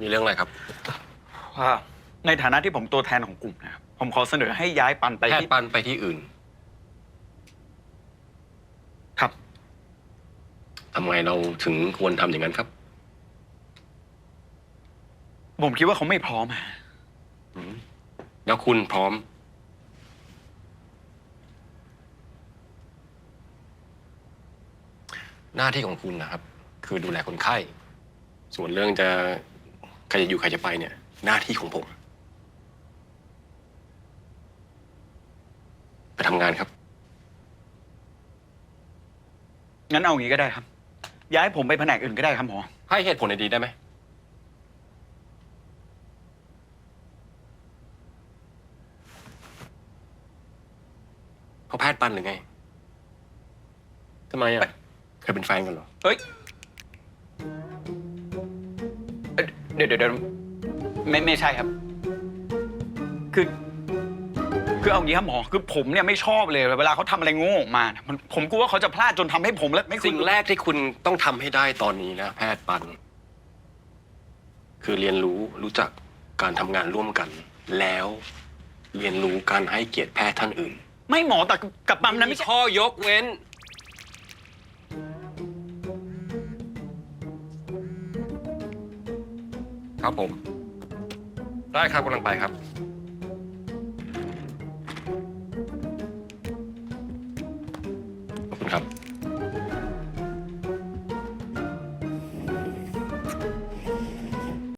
มีเรื่องอะไรครับ ว่าในฐานะที่ผมตัวแทนของกลุ่มนะครับผมขอเสนอให้ย้ายปันไปแพทที่ย์ปันไปที่อื่นครับ ทำไมเราถึงควรทำอย่างนั้นครับ ผมคิดว่าเขาไม่พร้อมอะอืมแล้วคุณพร้อม หน้าที่ของคุณนะครับ คือดูแลคนไข้ ส่วนเรื่องจะ ใครจะอยู่ใครจะไปเนี่ย หน้าที่ของผม ไปทำงานครับ งั้นเอาอย่างนี้ก็ได้ครับ ย้ายผมไปแผนกอื่นก็ได้ครับหมอ ให้เหตุผลดีๆได้ไหม เขาแพทย์ปันหรือไงทำไมอะ เคยเป็นแฟนกันเหรอ เฮ้ย ดี๋ยวเดี๋ยวเดี๋ยวไม่ไม่ใช่ครับ คือ คือเอางี้ครับหมอคือผมเนี่ยไม่ชอบเลย เวลาเขาทำอะไรโง่ออกมาเนี่ยมันผมกลัวว่าเขาจะพลาดจนทำให้ผมและไม่สิ่งแรกที่คุณต้องทำให้ได้ตอนนี้นะ แพทย์ปัน คือเรียนรู้รู้จักการทำงานร่วมกัน แล้วเรียนรู้การให้เกียรติแพทย์ท่านอื่นไม่หมอแต่กับปั๊มนั้นมีไม่ใช่ข้อยกเว้น ครับผม ได้ครับกำลังไปครับ ขอบคุณครับ